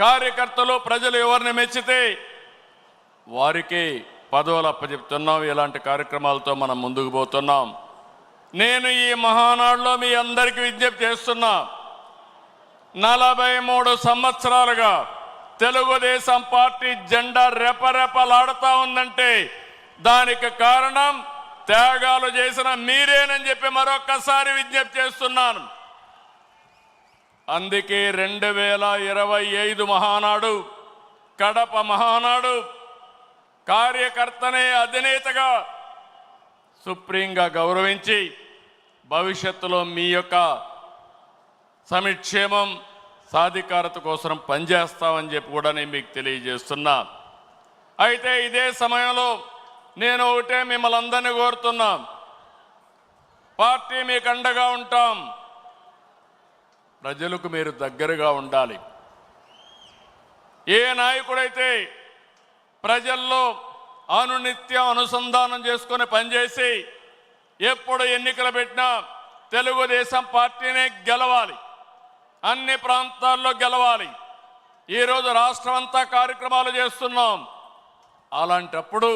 కార్యకర్తలు ప్రజలు ఎవరిని మెచ్చితే వారికి పదవులు అప్పచెప్తున్నాం. ఇలాంటి కార్యక్రమాలతో మనం ముందుకు పోతున్నాం. నేను ఈ మహానాడులో మీ అందరికీ విజ్ఞప్తి చేస్తున్నా. నలభై మూడు సంవత్సరాలుగా తెలుగుదేశం పార్టీ జెండా రెపరెపలాడుతూ ఉందంటే దానికి కారణం త్యాగాలు చేసిన మీరేనని చెప్పి మరొక్కసారి విజ్ఞప్తి చేస్తున్నాను. అందుకే రెండు వేల ఇరవై ఐదు మహానాడు కడప మహానాడు కార్యకర్తనే అధినేతగా సుప్రీంగా గౌరవించి భవిష్యత్తులో మీ యొక్క సమిక్షేమం సాధికారత కోసం పనిచేస్తామని చెప్పి కూడా నేను మీకు తెలియజేస్తున్నా. అయితే ఇదే సమయంలో నేను ఒకటే మిమ్మల్ని అందరినీ కోరుతున్నా. పార్టీ మీకు అండగా ఉంటాం. ప్రజలకు మీరు దగ్గరగా ఉండాలి. ఏ నాయకుడైతే ప్రజల్లో అనునిత్యం అనుసంధానం చేసుకొని పనిచేసి ఎప్పుడు ఎన్నికలు పెట్టినా తెలుగుదేశం పార్టీనే గెలవాలి. అన్ని ప్రాంతాల్లో గెలవాలి. ఈరోజు రాష్ట్రం అంతా కార్యక్రమాలు చేస్తున్నాం. అలాంటప్పుడు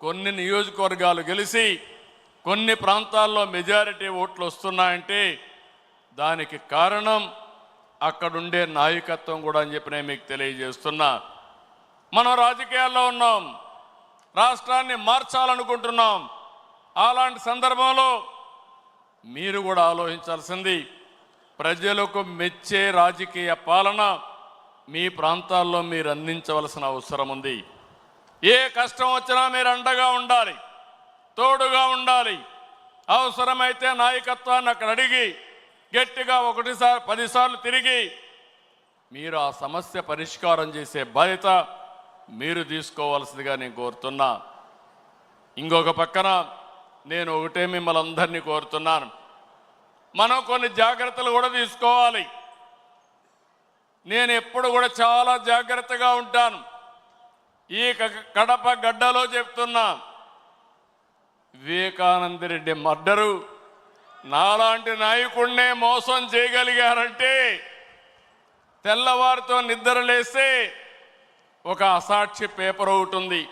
కొన్ని నియోజకవర్గాలు గెలిచి కొన్ని ప్రాంతాల్లో మెజారిటీ ఓట్లు వస్తున్నాయంటే దానికి కారణం అక్కడుండే నాయకత్వం కూడా అని చెప్పి నేను మీకు తెలియజేస్తున్నా. మనం రాజకీయాల్లో ఉన్నాం. రాష్ట్రాన్ని మార్చాలనుకుంటున్నాం. అలాంటి సందర్భంలో మీరు కూడా ఆలోచించాల్సింది ప్రజలకు మెచ్చే రాజకీయ పాలన మీ ప్రాంతాల్లో మీరు అందించవలసిన అవసరం ఉంది. ఏ కష్టం వచ్చినా మీరు అండగా ఉండాలి తోడుగా ఉండాలి. అవసరమైతే నాయకత్వాన్ని అక్కడ అడిగి గట్టిగా ఒకటిసారి పదిసార్లు తిరిగి మీరు ఆ సమస్య పరిష్కారం చేసే బాధ్యత మీరు తీసుకోవాల్సిందిగా నేను కోరుతున్నా. ఇంకొక పక్కన నేను ఒకటే మిమ్మల్ని అందరినీ కోరుతున్నాను. మనం కొన్ని జాగ్రత్తలు కూడా తీసుకోవాలి. నేను ఎప్పుడు కూడా చాలా జాగ్రత్తగా ఉంటాను. ఈ క- కడప గడ్డలో చెప్తున్నా వివేకానందరెడ్డి మర్డరు నాలాంటి నాయకుడినే మోసం చేయగలిగారంటే తెల్లవారితో నిద్రలేస్తే ఒక అసాక్షి పేపర్ ఒకటి ఉంది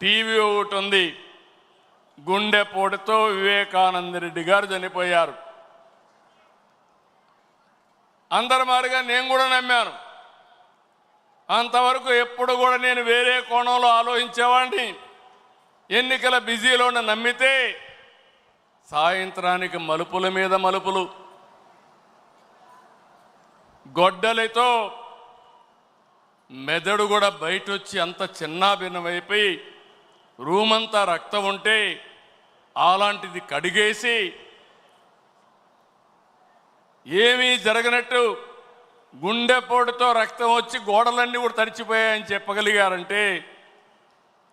టీవీ ఒకటి ఉంది. గుండెపోటుతో వివేకానందరెడ్డి గారు చనిపోయారు. అందరి మాదిరిగా నేను కూడా నమ్మాను. అంతవరకు ఎప్పుడు కూడా నేను వేరే కోణంలో ఆలోచించేవాడిని. ఎన్నికల బిజీలో నమ్మితే సాయంత్రానికి మలుపుల మీద మలుపులు. గొడ్డలితో మెదడు కూడా బయట వచ్చి అంత చిన్నాభిన్నమైపోయి రూమ్ అంతా రక్తం ఉంటే అలాంటిది కడిగేసి ఏమీ జరగనట్టు గుండెపోటుతో రక్తం వచ్చి గోడలన్నీ కూడా తడిచిపోయాయని చెప్పగలిగారంటే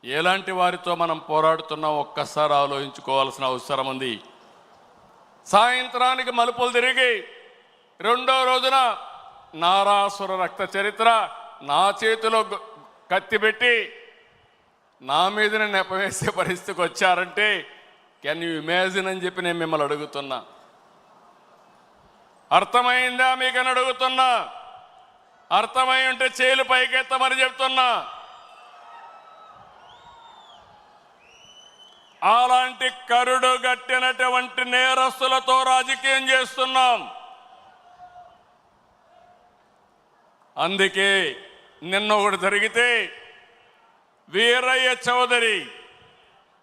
ఎలాంటి వారితో మనం పోరాడుతున్నాం ఒక్కసారి ఆలోచించుకోవాల్సిన అవసరం ఉంది. సాయంత్రానికి మలుపులు తిరిగి రెండో రోజున నారాసుర రక్త చరిత్ర నా చేతిలో కత్తిపెట్టి కత్తి పెట్టి నా మీదనే నెపవేసే పరిస్థితికి వచ్చారంటే కెన్ యూ ఇమాజిన్ అని చెప్పి నేను మిమ్మల్ని అడుగుతున్నా. అర్థమైందా మీకని అడుగుతున్నా. అర్థమై ఉంటే చేలు పైకెత్తమని చెప్తున్నా. అలాంటి కరుడు గట్టినటువంటి నేరస్తులతో రాజకీయం చేస్తున్నాం. అందుకే నిన్న ఒకటి జరిగితే వీరయ్య చౌదరి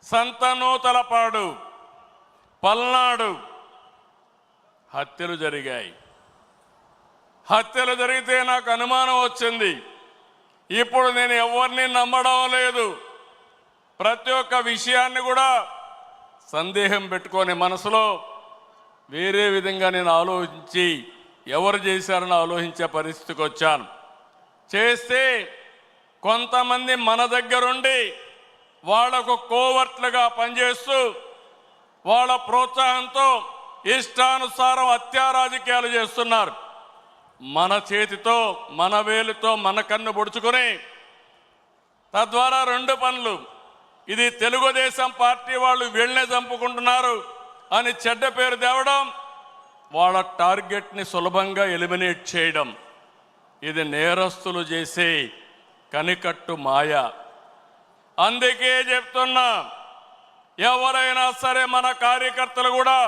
సంతనూతలపాడు పల్నాడు హత్యలు జరిగాయి. హత్యలు జరిగితే నాకు అనుమానం వచ్చింది. ఇప్పుడు నేను ఎవరిని నమ్మడం లేదు. ప్రతి ఒక్క విషయాన్ని కూడా సందేహం పెట్టుకొని మనసులో వేరే విధంగా నేను ఆలోచించి ఎవరు చేశారని ఆలోచించే పరిస్థితికి వచ్చాను. చేస్తే కొంతమంది మన దగ్గరుండి వాళ్ళకు కోవర్ట్లుగా పనిచేస్తూ వాళ్ళ ప్రోత్సాహంతో ఇష్టానుసారం అత్యారాజకీయాలు చేస్తున్నారు. మన చేతితో మన వేలుతో మన కన్ను పొడుచుకొని తద్వారా రెండు పనులు ఇది తెలుగుదేశం పార్టీ వాళ్ళు వీళ్ళనే చంపుకుంటున్నారు అని చెడ్డ పేరు తేవడం వాళ్ళ టార్గెట్ని సులభంగా ఎలిమినేట్ చేయడం. ఇది నేరస్తులు చేసే కనికట్టు మాయ. అందుకే చెప్తున్నా ఎవరైనా సరే మన కార్యకర్తలు కూడా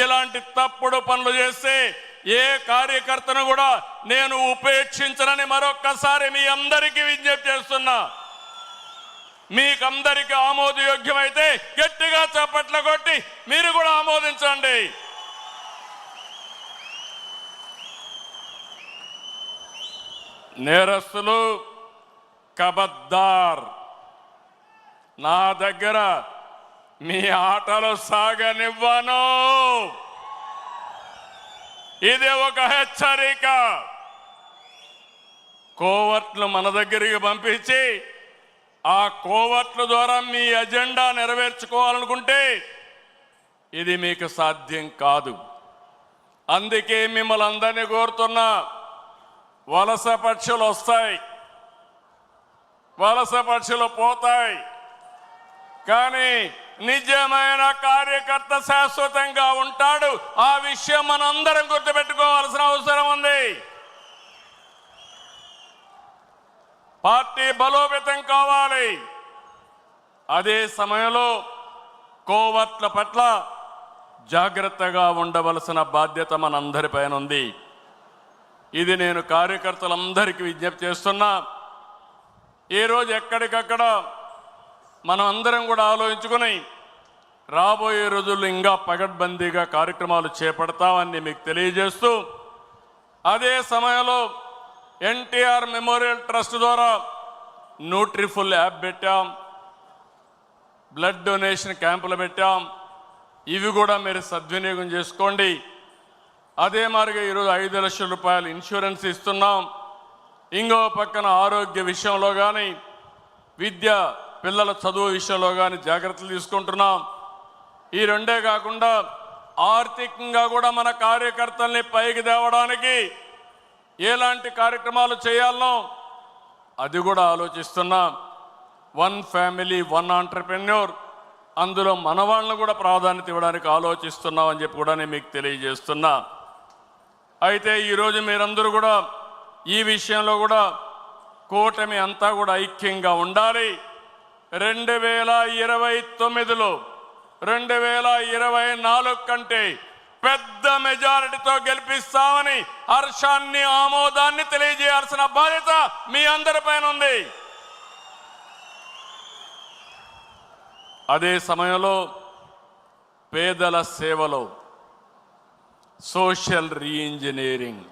ఇలాంటి తప్పుడు పనులు చేస్తే ఏ కార్యకర్తను కూడా నేను ఉపేక్షించనని మరొక్కసారి మీ అందరికీ విజ్ఞప్తి చేస్తున్నా. మీకందరికీ ఆమోదయోగ్యమైతే గట్టిగా చప్పట్లు కొట్టి మీరు కూడా ఆమోదించండి. నేరస్తులు కబద్దార్. నా దగ్గర మీ ఆటలు సాగనివ్వను. ఇది ఒక హెచ్చరిక. కోవర్ట్లు మన దగ్గరికి పంపించి ఆ కోవట్ల ద్వారా మీ అజెండా నెరవేర్చుకోవాలనుకుంటే ఇది మీకు సాధ్యం కాదు. అందుకే మిమ్మల్ని అందరినీ కోరుతున్నా వలస పక్షులు వస్తాయి. వలస పక్షులు పోతాయి. కానీ నిజమైన కార్యకర్త శాశ్వతంగా ఉంటాడు. ఆ విషయం మనందరం గుర్తుపెట్టుకోవాల్సిన అవసరం ఉంది. పార్టీ బలోపేతం కావాలి. అదే సమయంలో కోవట్ల పట్ల జాగ్రత్తగా ఉండవలసిన బాధ్యత మనందరిపైన ఉంది. ఇది నేను కార్యకర్తలందరికీ విజ్ఞప్తి చేస్తున్నా. ఈరోజు ఎక్కడికక్కడ మనం అందరం కూడా ఆలోచించుకుని రాబోయే రోజుల్లో ఇంకా పగడ్బందీగా కార్యక్రమాలు చేపడతామని మీకు తెలియజేస్తూ అదే సమయంలో ఎన్టీఆర్ మెమోరియల్ ట్రస్ట్ ద్వారా న్యూట్రిఫుల్ యాప్ పెట్టాం. బ్లడ్ డొనేషన్ క్యాంపులు పెట్టాం. ఇవి కూడా మీరు సద్వినియోగం చేసుకోండి. అదే మాదిరిగా ఈరోజు ఐదు లక్షల రూపాయలు ఇన్సూరెన్స్ ఇస్తున్నాం. ఇంకో పక్కన ఆరోగ్య విషయంలో కానీ విద్య పిల్లల చదువు విషయంలో కానీ జాగ్రత్తలు తీసుకుంటున్నాం. ఈ రెండే కాకుండా ఆర్థికంగా కూడా మన కార్యకర్తల్ని పైకి తేవడానికి ఎలాంటి కార్యక్రమాలు చేయాలనో అది కూడా ఆలోచిస్తున్నాం. వన్ ఫ్యామిలీ వన్ ఆంటర్ప్రెన్యూర్ అందులో మన వాళ్ళను కూడా ప్రాధాన్యత ఇవ్వడానికి ఆలోచిస్తున్నాం అని చెప్పి కూడా నేను మీకు తెలియజేస్తున్నా. అయితే ఈరోజు మీరందరూ కూడా ఈ విషయంలో కూడా కూటమి అంతా కూడా ఐక్యంగా ఉండాలి. రెండు వేల ఇరవై తొమ్మిదిలో రెండు వేల ఇరవై నాలుగు కంటే పెద్ద మెజారిటీతో గెలిపిస్తామని హర్షాన్ని ఆమోదాన్ని తెలియజేయాల్సిన బాధ్యత మీ అందరిపైన ఉంది. అదే సమయంలో పేదల సేవలో సోషల్ రీఇంజనీరింగ్.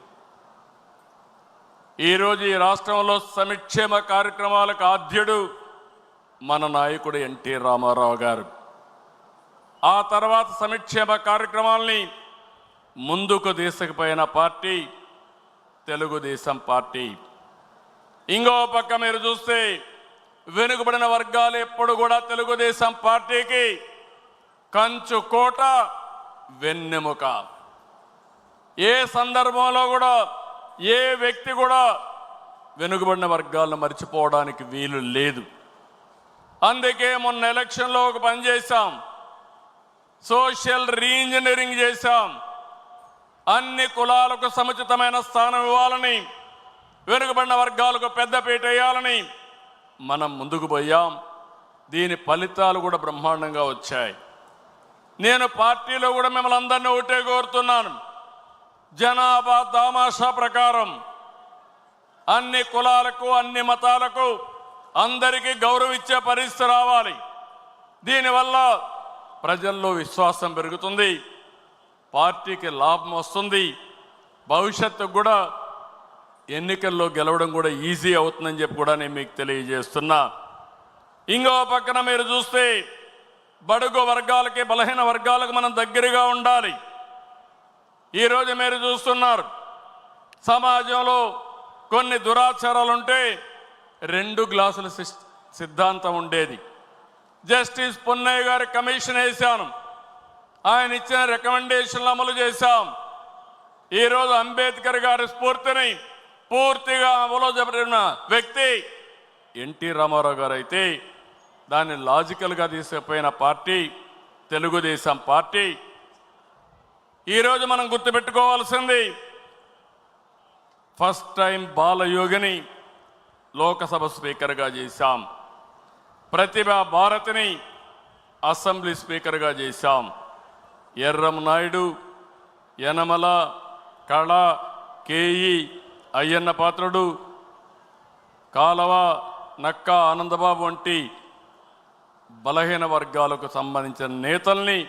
ఈరోజు ఈ రాష్ట్రంలో సంక్షేమ కార్యక్రమాలకు ఆద్యుడు మన నాయకుడు ఎన్టీ రామారావు గారు. ఆ తర్వాత సంక్షేమ కార్యక్రమాల్ని ముందుకు తీసుకుపోయిన పార్టీ తెలుగుదేశం పార్టీ. ఇంకో పక్క మీరు చూస్తే వెనుకబడిన వర్గాలు ఎప్పుడు కూడా తెలుగుదేశం పార్టీకి కంచు కోట వెన్నెముక. ఏ సందర్భంలో కూడా ఏ వ్యక్తి కూడా వెనుకబడిన వర్గాలను మర్చిపోవడానికి వీలు లేదు. అందుకే మొన్న ఎలక్షన్లో ఒక పని చేశాం. సోషల్ రీఇంజనీరింగ్ చేశాం. అన్ని కులాలకు సముచితమైన స్థానం ఇవ్వాలని వెనుకబడిన వర్గాలకు పెద్దపీట వేయాలని మనం ముందుకు పోయాం. దీని ఫలితాలు కూడా బ్రహ్మాండంగా వచ్చాయి. నేను పార్టీలో కూడా మిమ్మల్ని అందరినీ ఒకటే కోరుతున్నాను. జనాభా దామాషా ప్రకారం అన్ని కులాలకు అన్ని మతాలకు అందరికీ గౌరవిచ్చే పరిస్థితి రావాలి. దీనివల్ల ప్రజల్లో విశ్వాసం పెరుగుతుంది. పార్టీకి లాభం వస్తుంది. భవిష్యత్తు కూడా ఎన్నికల్లో గెలవడం కూడా ఈజీ అవుతుందని చెప్పి కూడా నేను మీకు తెలియజేస్తున్నా. ఇంకో పక్కన మీరు చూస్తే బడుగు వర్గాలకి బలహీన వర్గాలకు మనం దగ్గరగా ఉండాలి. ఈరోజు మీరు చూస్తున్నారు సమాజంలో కొన్ని దురాచారాలు ఉంటే రెండు గ్లాసుల సిద్ధాంతం ఉండేది. జస్టిస్ పొన్నయ్య గారి కమిషన్ వేశాను. ఆయన ఇచ్చిన రికమెండేషన్లు అమలు చేశాం. ఈరోజు అంబేద్కర్ గారి స్ఫూర్తిని పూర్తిగా అమలు జరిపిన వ్యక్తి ఎన్టీ రామారావు గారు అయితే దాన్ని లాజికల్గా తీసుకుపోయిన పార్టీ తెలుగుదేశం పార్టీ. ఈరోజు మనం గుర్తుపెట్టుకోవాల్సింది ఫస్ట్ టైం బాలయోగిని లోకసభ స్పీకర్గా చేశాం. ప్రతిభ భారతిని అసెంబ్లీ స్పీకర్గా చేశాం. నాయుడు యనమల కళ కేయి అయ్యన్న పాత్రుడు కాలవ నక్క ఆనందబాబు వంటి బలహీన వర్గాలకు సంబంధించిన నేతల్ని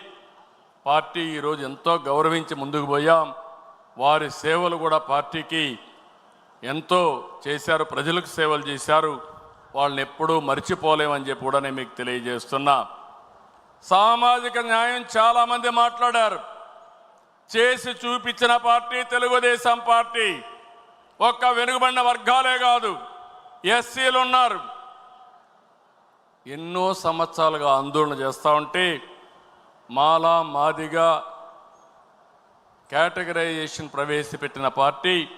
పార్టీ ఈరోజు ఎంతో గౌరవించి ముందుకు పోయాం. వారి సేవలు కూడా పార్టీకి ఎంతో చేశారు ప్రజలకు సేవలు చేశారు. వాళ్ళని ఎప్పుడూ మర్చిపోలేమని చెప్పి కూడా నేను మీకు తెలియజేస్తున్నా. సామాజిక న్యాయం చాలామంది మాట్లాడారు. చేసి చూపించిన పార్టీ తెలుగుదేశం పార్టీ. ఒక్క వెనుకబడిన వర్గాలే కాదు ఎస్సీలు ఉన్నారు. ఎన్నో సంవత్సరాలుగా ఆందోళన చేస్తూ ఉంటే మాలా మాదిగా కేటగరైజేషన్ ప్రవేశపెట్టిన పార్టీ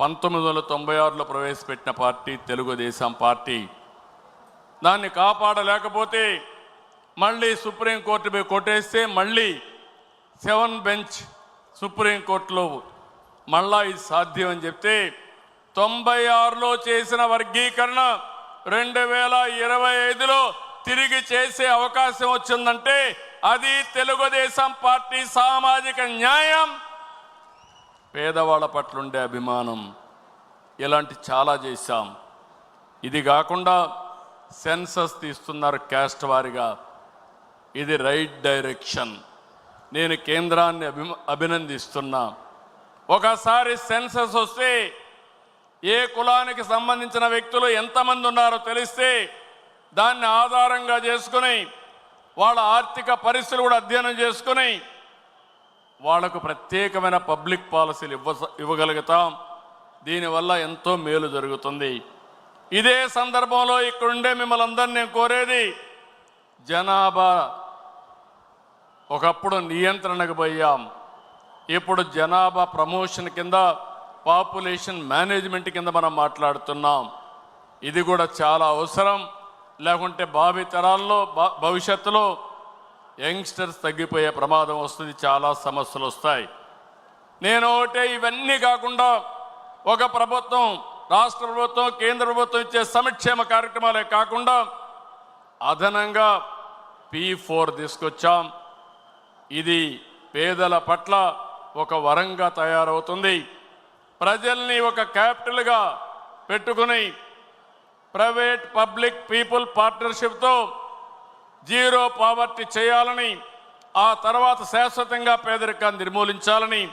పంతొమ్మిది వందల తొంభై ఆరులో ప్రవేశపెట్టిన పార్టీ తెలుగుదేశం పార్టీ. దాన్ని కాపాడలేకపోతే మళ్ళీ సుప్రీంకోర్టు పోయి కొట్టేస్తే మళ్ళీ సెవెన్ బెంచ్ సుప్రీంకోర్టులో మళ్ళా ఇది సాధ్యం అని చెప్తే తొంభై ఆరులో చేసిన వర్గీకరణ రెండు వేల ఇరవై ఐదులో తిరిగి చేసే అవకాశం వచ్చిందంటే అది తెలుగుదేశం పార్టీ సామాజిక న్యాయం. పేదవాళ్ళ పట్ల ఉండే అభిమానం ఇలాంటి చాలా చేశాం. ఇది కాకుండా సెన్సస్ తీస్తున్నారు క్యాస్ట్ వారిగా. ఇది రైట్ డైరెక్షన్ నేను కేంద్రాన్ని అభి అభినందిస్తున్నా. ఒకసారి సెన్సస్ వస్తే ఏ కులానికి సంబంధించిన వ్యక్తులు ఎంతమంది ఉన్నారో తెలిస్తే దాన్ని ఆధారంగా చేసుకుని వాళ్ళ ఆర్థిక పరిస్థితులు కూడా అధ్యయనం చేసుకుని వాళ్ళకు ప్రత్యేకమైన పబ్లిక్ పాలసీలు ఇవ్వ ఇవ్వగలుగుతాం. దీనివల్ల ఎంతో మేలు జరుగుతుంది. ఇదే సందర్భంలో ఇక్కడుండే మిమ్మల్ని అందరినీ నేను కోరేది జనాభా ఒకప్పుడు నియంత్రణకు పోయాం. ఇప్పుడు జనాభా ప్రమోషన్ కింద పాపులేషన్ మేనేజ్మెంట్ కింద మనం మాట్లాడుతున్నాం. ఇది కూడా చాలా అవసరం. లేకుంటే భావి తరాల్లో భవిష్యత్తులో యంగ్స్టర్స్ తగ్గిపోయే ప్రమాదం వస్తుంది చాలా సమస్యలు వస్తాయి. నేను ఒకటే ఇవన్నీ కాకుండా ఒక ప్రభుత్వం రాష్ట్ర ప్రభుత్వం కేంద్ర ప్రభుత్వం ఇచ్చే సంక్షేమ కార్యక్రమాలే కాకుండా అదనంగా పీ ఫోర్ తీసుకొచ్చాం. ఇది పేదల పట్ల ఒక వరంగా తయారవుతుంది. ప్రజల్ని ఒక క్యాపిటల్గా పెట్టుకుని ప్రైవేట్ పబ్లిక్ పీపుల్ పార్ట్నర్షిప్తో జీరో పావర్టీ చేయాలని ఆ తర్వాత శాశ్వతంగా పేదరికాన్ని నిర్మూలించాలని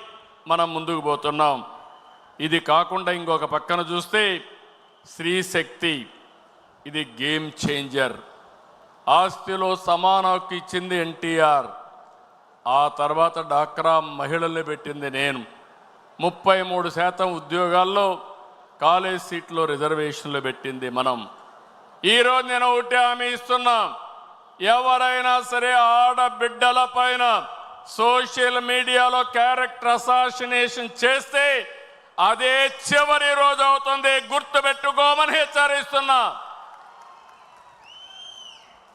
మనం ముందుకు పోతున్నాం. ఇది కాకుండా ఇంకొక పక్కన చూస్తే స్త్రీ శక్తి ఇది గేమ్ చేంజర్. ఆస్తిలో సమానకు ఇచ్చింది ఎన్టీఆర్. ఆ తర్వాత డాక్రా మహిళల్ని పెట్టింది నేను. ముప్పై మూడు శాతం ఉద్యోగాల్లో కాలేజ్ సీట్లో రిజర్వేషన్లు పెట్టింది మనం. ఈరోజు నేను ఒకటి హామీ ఇస్తున్నా. ఎవరైనా సరే ఆడబిడ్డల పైన సోషల్ మీడియాలో క్యారెక్టర్ అసాసినేషన్ చేస్తే అదే చివరి రోజు అవుతుంది. గుర్తుపెట్టుకోమని హెచ్చరిస్తున్నా.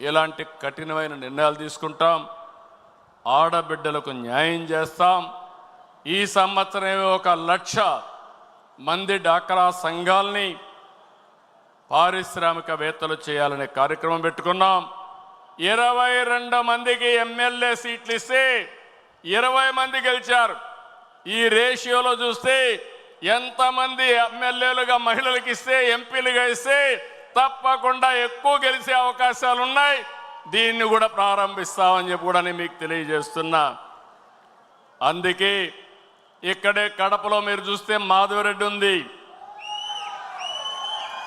ఇలాంటి కఠినమైన నిర్ణయాలు తీసుకుంటాం. ఆడబిడ్డలకు న్యాయం చేస్తాం. ఈ సంవత్సరం ఒక లక్ష మంది డాక్రా సంఘాల్ని పారిశ్రామికవేత్తలు చేయాలనే కార్యక్రమం పెట్టుకున్నాం. ఇరవై రెండు మందికి ఎమ్మెల్యే సీట్లు ఇస్తే ఇరవై మంది గెలిచారు. ఈ రేషియోలో చూస్తే ఎంతమంది ఎమ్మెల్యేలుగా మహిళలకు ఇస్తే ఎంపీలుగా ఇస్తే తప్పకుండా ఎక్కువ గెలిచే అవకాశాలు ఉన్నాయి దీన్ని కూడా ప్రారంభిస్తామని చెప్పి కూడా నేను మీకు తెలియజేస్తున్నా. అందుకే ఇక్కడే కడపలో మీరు చూస్తే మాధవరెడ్డి ఉంది.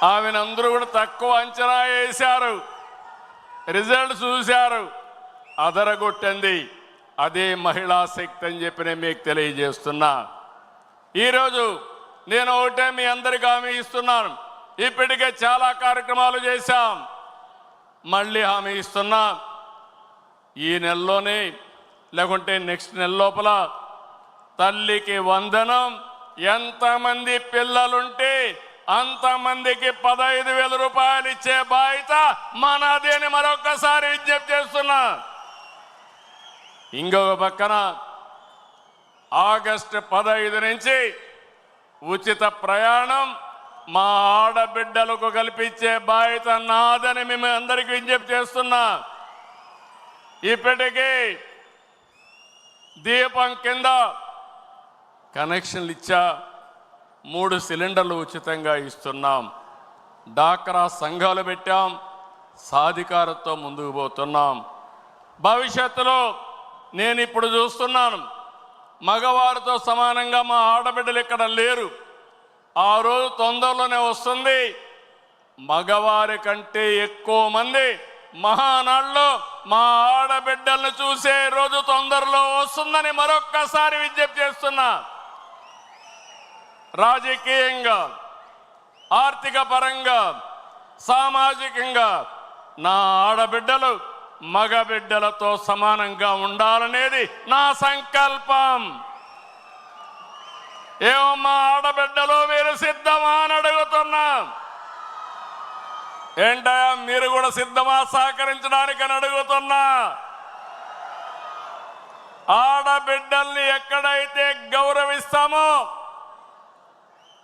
ఆమెను అందరూ కూడా తక్కువ అంచనా వేశారు. రిజల్ట్ చూశారు. అదరగొట్టింది అదే మహిళా శక్తి అని చెప్పి నేను మీకు తెలియజేస్తున్నా. ఈరోజు నేను ఒకటే మీ అందరికి హామీ ఇస్తున్నాను. ఇప్పటికే చాలా కార్యక్రమాలు చేశాం. మళ్ళీ హామీ ఇస్తున్నా. ఈ నెలలోనే లేకుంటే నెక్స్ట్ నెల లోపల తల్లికి వందనం. ఎంతమంది పిల్లలుంటే అంతమందికి పదహైదు వేల రూపాయలు ఇచ్చే బాధ్యత మన అని మరొకసారి విజ్ఞప్తి చేస్తున్నా. ఇంకొక పక్కన ఆగస్టు పదహైదు నుంచి ఉచిత ప్రయాణం మా ఆడబిడ్డలకు కల్పించే బాధ్యత నాదని మేము అందరికీ విజ్ఞప్తి చేస్తున్నా. ఇప్పటికీ దీపం కింద కనెక్షన్లు ఇచ్చా మూడు సిలిండర్లు ఉచితంగా ఇస్తున్నాం. డాక్రా సంఘాలు పెట్టాం. సాధికారతో ముందుకు పోతున్నాం. భవిష్యత్తులో నేను ఇప్పుడు చూస్తున్నాను. మగవారితో సమానంగా మా ఆడబిడ్డలు ఇక్కడ లేరు. ఆ రోజు తొందరలోనే వస్తుంది. మగవారి కంటే ఎక్కువ మంది మహానాడులో మా ఆడబిడ్డలను చూసే రోజు తొందరలో వస్తుందని మరొక్కసారి విజ్ఞప్తి చేస్తున్నా. రాజకీయంగా ఆర్థిక పరంగా సామాజికంగా నా ఆడబిడ్డలు మగబిడ్డలతో సమానంగా ఉండాలనేది నా సంకల్పం. ఏమమ్మా ఆడబిడ్డలు మీరు సిద్ధమా అని అడుగుతున్నా. ఏంటయ్యా మీరు కూడా సిద్ధమా సహకరించడానికి అని అడుగుతున్నా. ఆడబిడ్డల్ని ఎక్కడైతే గౌరవిస్తామో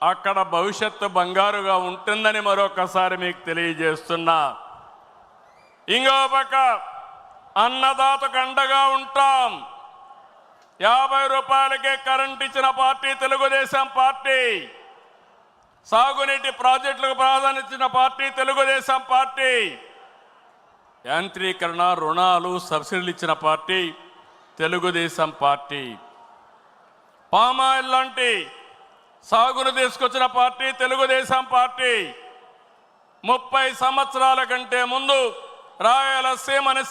అక్కడ భవిష్యత్తు బంగారుగా ఉంటుందని మరొకసారి మీకు తెలియజేస్తున్నా. ఇంకో పక్క అన్నదాతకు అండగా ఉంటాం. యాభై రూపాయలకే కరెంట్ ఇచ్చిన పార్టీ తెలుగుదేశం పార్టీ. సాగునీటి ప్రాజెక్టులకు ప్రాధాన్యత ఇచ్చిన పార్టీ తెలుగుదేశం పార్టీ. యాంత్రీకరణ రుణాలు సబ్సిడీలు ఇచ్చిన పార్టీ తెలుగుదేశం పార్టీ. పామాయిల్ లాంటి సాగును తీసుకొచ్చిన పార్టీ తెలుగుదేశం పార్టీ. ముప్పై సంవత్సరాల కంటే ముందు రాయలసీమని